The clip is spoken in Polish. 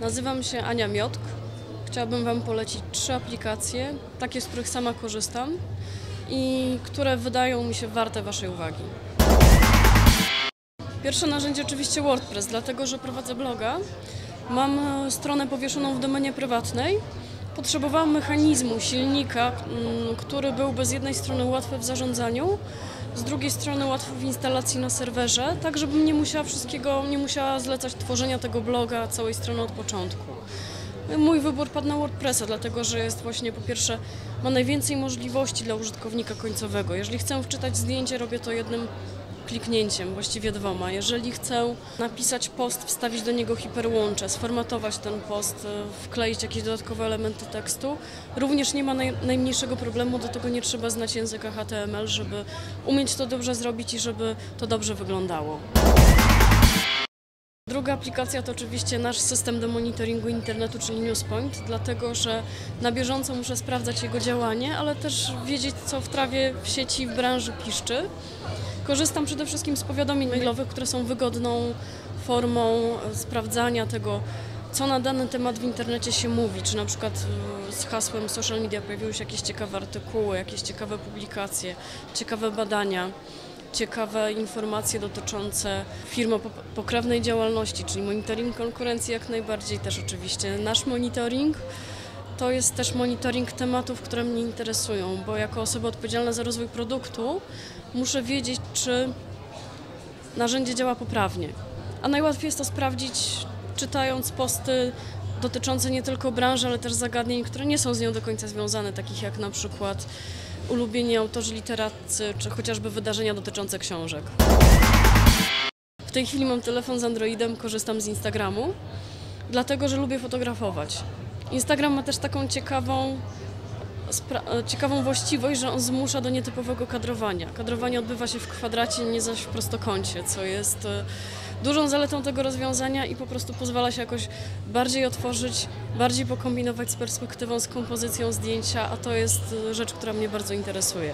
Nazywam się Ania Miotk. Chciałabym Wam polecić trzy aplikacje, takie z których sama korzystam i które wydają mi się warte Waszej uwagi. Pierwsze narzędzie oczywiście WordPress, dlatego że prowadzę bloga. Mam stronę powieszoną w domenie prywatnej. Potrzebowałam mechanizmu, silnika, mm, który byłby z jednej strony łatwy w zarządzaniu, z drugiej strony łatwy w instalacji na serwerze, tak żebym nie musiała wszystkiego, nie musiała zlecać tworzenia tego bloga, całej strony od początku. Mój wybór padł na WordPressa, dlatego że jest właśnie po pierwsze ma najwięcej możliwości dla użytkownika końcowego. Jeżeli chcę wczytać zdjęcie, robię to jednym kliknięciem, właściwie dwoma. Jeżeli chcę napisać post, wstawić do niego hiperłącze, sformatować ten post, e, wkleić jakieś dodatkowe elementy tekstu, również nie ma naj, najmniejszego problemu, do tego nie trzeba znać języka HTML, żeby umieć to dobrze zrobić i żeby to dobrze wyglądało. Druga aplikacja to oczywiście nasz system do monitoringu internetu, czyli Newspoint, dlatego że na bieżąco muszę sprawdzać jego działanie, ale też wiedzieć, co w trawie w sieci, w branży piszczy. Korzystam przede wszystkim z powiadomień mailowych, które są wygodną formą e, sprawdzania tego, co na dany temat w internecie się mówi, czy na przykład e, z hasłem social media pojawiły się jakieś ciekawe artykuły, jakieś ciekawe publikacje, ciekawe badania ciekawe informacje dotyczące firm o pokrewnej działalności, czyli monitoring konkurencji jak najbardziej, też oczywiście nasz monitoring. To jest też monitoring tematów, które mnie interesują, bo jako osoba odpowiedzialna za rozwój produktu muszę wiedzieć, czy narzędzie działa poprawnie. A najłatwiej jest to sprawdzić czytając posty dotyczące nie tylko branży, ale też zagadnień, które nie są z nią do końca związane, takich jak na przykład ulubieni autorzy literacy, czy chociażby wydarzenia dotyczące książek. W tej chwili mam telefon z Androidem, korzystam z Instagramu, dlatego że lubię fotografować. Instagram ma też taką ciekawą, ciekawą właściwość, że on zmusza do nietypowego kadrowania. Kadrowanie odbywa się w kwadracie, nie zaś w prostokącie, co jest e, dużą zaletą tego rozwiązania i po prostu pozwala się jakoś bardziej otworzyć, bardziej pokombinować z perspektywą, z kompozycją zdjęcia, a to jest e, rzecz, która mnie bardzo interesuje.